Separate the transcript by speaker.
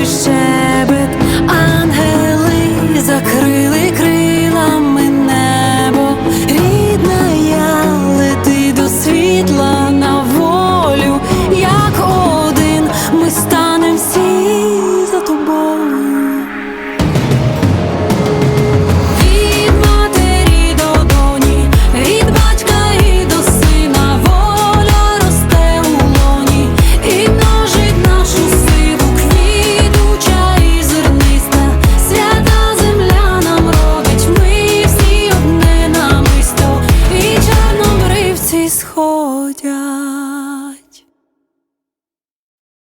Speaker 1: and сходять.